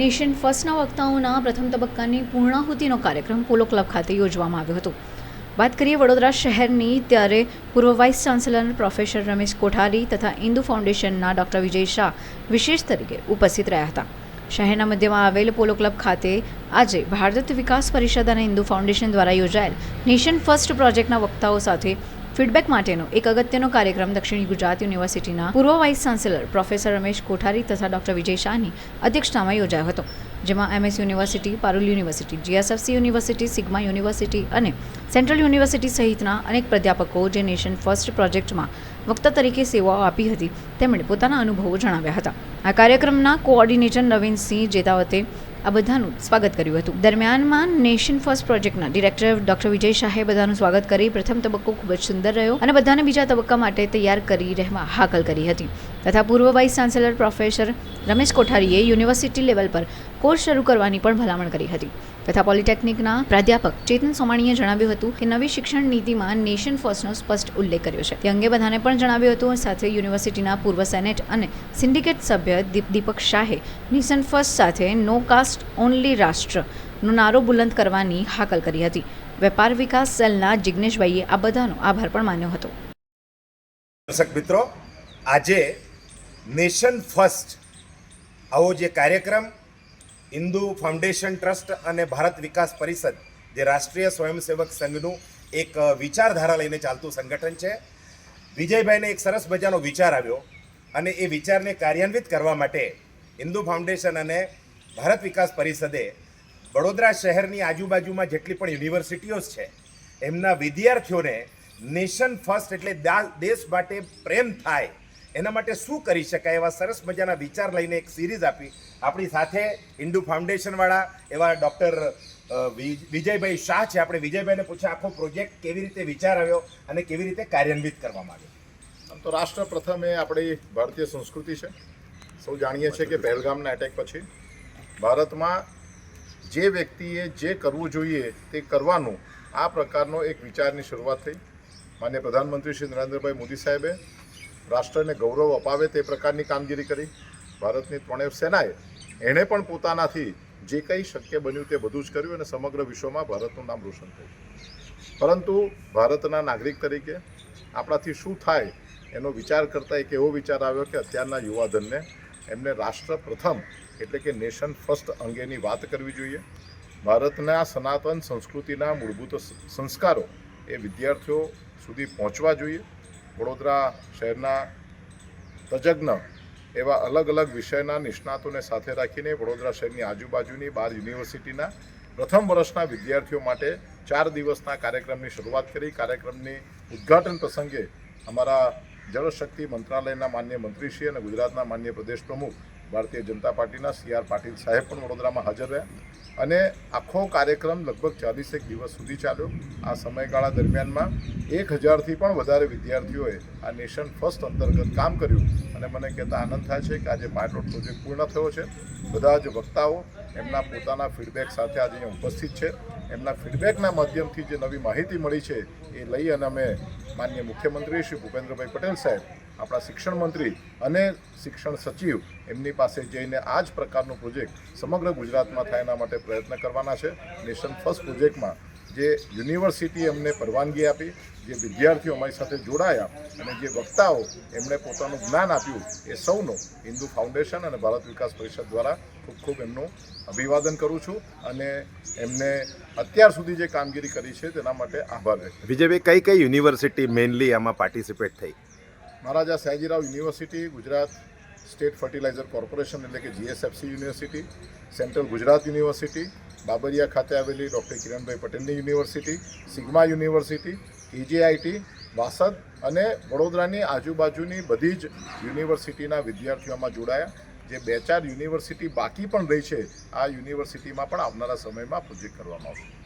Nation ફર્સ્ટના વક્તાઓના પ્રથમ તબક્કાની પૂર્ણાહુતિનો કાર્યક્રમ પોલો ક્લબ ખાતે યોજવામાં આવ્યો હતો. વાત કરીએ વડોદરા શહેરની, ત્યારે પૂર્વ vice chancellor professor Ramesh Kothari તથા ઇન્દુ ફાઉન્ડેશનના ડૉક્ટર વિજય શાહ વિશેષ તરીકે ઉપસ્થિત રહ્યા હતા. શહેરના મધ્યમાં આવેલ પોલો ક્લબ ખાતે આજે ભારત વિકાસ પરિષદ અને ઇન્દુ ફાઉન્ડેશન દ્વારા યોજાયેલ નેશન ફર્સ્ટ પ્રોજેક્ટના વક્તાઓ સાથે ફીડબેક માટેનો એક અગત્યનો કાર્યક્રમ દક્ષિણ ગુજરાત યુનિવર્સિટીના પૂર્વ vice chancellor professor Ramesh Kothari તથા ડૉક્ટર વિજય શાહની અધ્યક્ષતામાં યોજાયો હતો, જેમાં MS university, Parul university, GSFC university, Sigma university અને સેન્ટ્રલ યુનિવર્સિટી સહિતના અનેક પ્રાધ્યાપકો જે નેશન ફર્સ્ટ પ્રોજેક્ટમાં વક્તા તરીકે સેવાઓ આપી હતી, તેમણે પોતાના અનુભવો જણાવ્યા હતા. આ કાર્યક્રમના કોઓર્ડિનેટર નવીનસિંહ જેતાવતે આ બધાનું સ્વાગત કર્યું હતું. દરમિયાનમાં નેશન ફર્સ્ટ પ્રોજેક્ટના ડિરેક્ટર ડોક્ટર વિજય શાહે બધાનું સ્વાગત કરી. પ્રથમ તબક્કો ખૂબ જ સુંદર રહ્યો અને બધાને બીજા તબક્કા માટે તૈયાર કરી રહેવા હાકલ કરી હતી. તથા પૂર્વ વાઇસ ચાન્સેલર પ્રોફેસર રમેશ કોઠારીએ યુનિવર્સિટી લેવલ પર કોર્સ શરૂ કરવાની પણ ભલામણ કરી હતી. તથા પોલિટેકનિકના પ્રાધ્યાપક ચેતન સોમાણીએ જણાવ્યું હતું કે નવી શિક્ષણ નીતિમાં નેશન ફર્સ્ટનો સ્પષ્ટ ઉલ્લેખ કર્યો છે. તે અંગે બધાને પણ જણાવ્યું હતું સાથે યુનિવર્સિટીના પૂર્વ સેનેટ અને સિન્ડિકેટ સભ્ય દીપ, દીપક શાહે નેશન ફર્સ્ટ સાથે નો કાસ્ટ ઓનલી રાષ્ટ્રનો નારો બુલંદ કરવાની હાકલ કરી હતી. વેપાર વિકાસ સેલના જિગ્નેશભાઈએ આ બધાનો આભાર પણ માન્યો હતો. દર્શક મિત્રો, આજે નેશન ફર્સ્ટ. આવો જે કાર્યક્રમ, હિન્દુ ફાઉન્ડેશન ટ્રસ્ટ અને ભારત વિકાસ પરિષદ, જે રાષ્ટ્રીય સ્વયંસેવક સંઘનું એક વિચારધારા લઈને ચાલતું સંગઠન છે. વિજયભાઈને એક સરસ મજાનો વિચાર આવ્યો અને એ વિચારને કાર્યાન્વિત કરવા માટે હિન્દુ ફાઉન્ડેશન અને ભારત વિકાસ પરિષદે વડોદરા શહેરની આજુબાજુમાં જેટલી પણ યુનિવર્સિટીઓ છે, એમના વિદ્યાર્થીઓને નેશન ફર્સ્ટ એટલે દેશ માટે પ્રેમ થાય. એના માટે શું કરી શકાય એવા સરસ મજાના વિચાર લઈને એક સિરીઝ આપી. આપણી સાથે હિન્દુ ફાઉન્ડેશનવાળા એવા ડૉક્ટર વિજયભાઈ શાહ છે. આપણે વિજયભાઈને પૂછ્યા, આખો પ્રોજેક્ટ કેવી રીતે વિચાર આવ્યો અને કેવી રીતે કાર્યાન્વિત કરવામાં આવ્યો? આમ તો રાષ્ટ્ર પ્રથમ એ આપણી ભારતીય સંસ્કૃતિ છે. સૌ જાણીએ છીએ કે પહેલગામના એટેક પછી ભારતમાં જે વ્યક્તિએ જે કરવું જોઈએ તે કરવાનું આ પ્રકારનો એક વિચારની શરૂઆત થઈ. માન્ય પ્રધાનમંત્રી શ્રી નરેન્દ્રભાઈ મોદી સાહેબે રાષ્ટ્રને ગૌરવ અપાવે તે પ્રકારની કામગીરી કરી. ભારતની ત્રણેય સેનાએ એણે પણ પોતાનાથી જે કંઈ શક્ય બન્યું તે બધું જ કર્યું અને સમગ્ર વિશ્વમાં ભારતનું નામ રોશન થયું. પરંતુ ભારતના નાગરિક તરીકે આપણાથી શું થાય એનો વિચાર કરતાં એક એવો વિચાર આવ્યો કે અત્યારના યુવાધનને એમને રાષ્ટ્ર પ્રથમ એટલે કે નેશન ફર્સ્ટ અંગેની વાત કરવી જોઈએ. ભારતના સનાતન સંસ્કૃતિના મૂળભૂત સંસ્કારો એ વિદ્યાર્થીઓ સુધી પહોંચવા જોઈએ. વડોદરા શહેરના તજજ્ઞ એવા અલગ અલગ વિષયના નિષ્ણાતોને સાથે રાખીને વડોદરા શહેરની આજુબાજુની બાર યુનિવર્સિટીના પ્રથમ વર્ષના વિદ્યાર્થીઓ માટે ચાર દિવસના કાર્યક્રમની શરૂઆત કરી. કાર્યક્રમની ઉદ્ઘાટન પ્રસંગે અમારા જળશક્તિ મંત્રાલયના માન્ય મંત્રીશ્રી અને ગુજરાતના માન્ય પ્રદેશ પ્રમુખ ભારતીય જનતા પાર્ટીના સી આર પાટીલ સાહેબ પણ વડોદરામાં હાજર રહ્યા. અને આખો કાર્યક્રમ લગભગ ચાલીસેક દિવસ સુધી ચાલ્યો. આ સમયગાળા દરમિયાનમાં એક હજારથી પણ વધારે વિદ્યાર્થીઓએ આ નેશન ફર્સ્ટ અંતર્ગત કામ કર્યું. અને મને કહેતા આનંદ થાય છે કે આજે પાયલોટ પ્રોજેક્ટ પૂર્ણ થયો છે. બધા જ વક્તાઓ એમના પોતાના ફીડબેક સાથે આજે ઉપસ્થિત છે. એમના ફીડબેકના માધ્યમથી જે નવી માહિતી મળી છે એ લઈ અને અમે માન્ય મુખ્યમંત્રી શ્રી ભૂપેન્દ્રભાઈ પટેલ સાહેબ, આપણા શિક્ષણ મંત્રી અને શિક્ષણ સચિવ એમની પાસે જઈને આ જ પ્રકારનો પ્રોજેક્ટ સમગ્ર ગુજરાતમાં થાય એના માટે પ્રયત્ન કરવાના છે. નેશન ફર્સ્ટ પ્રોજેક્ટમાં જે યુનિવર્સિટી એમને પરવાનગી આપી, જે વિદ્યાર્થીઓ અમારી સાથે જોડાયા અને જે વક્તાઓ એમણે પોતાનું જ્ઞાન આપ્યું, એ સૌનો હિન્દુ ફાઉન્ડેશન અને ભારત વિકાસ પરિષદ દ્વારા ખૂબ ખૂબ એમનું અભિવાદન કરું છું અને એમને અત્યાર સુધી જે કામગીરી કરી છે તેના માટે આભાર વ્યક્ત વિજયભાઈ કઈ કઈ યુનિવર્સિટી મેઇનલી આમાં પાર્ટિસિપેટ થઈ? Maharaja Sayajirao university Gujarat state fertilizer corporation એટલે કે GSFC university central Gujarat university Babariya ખાતે આવેલી ડૉક્ટર કિરણભાઈ પટેલની university Sigma university KGIT Vasad અને વડોદરાની આજુબાજુની બધી જ યુનિવર્સિટીના વિદ્યાર્થીઓમાં જોડાયા. જે બે ચાર યુનિવર્સિટી બાકી પણ રહી છે, આ યુનિવર્સિટીમાં પણ આવનારા સમયમાં પ્રોજેક્ટ કરવામાં આવશે.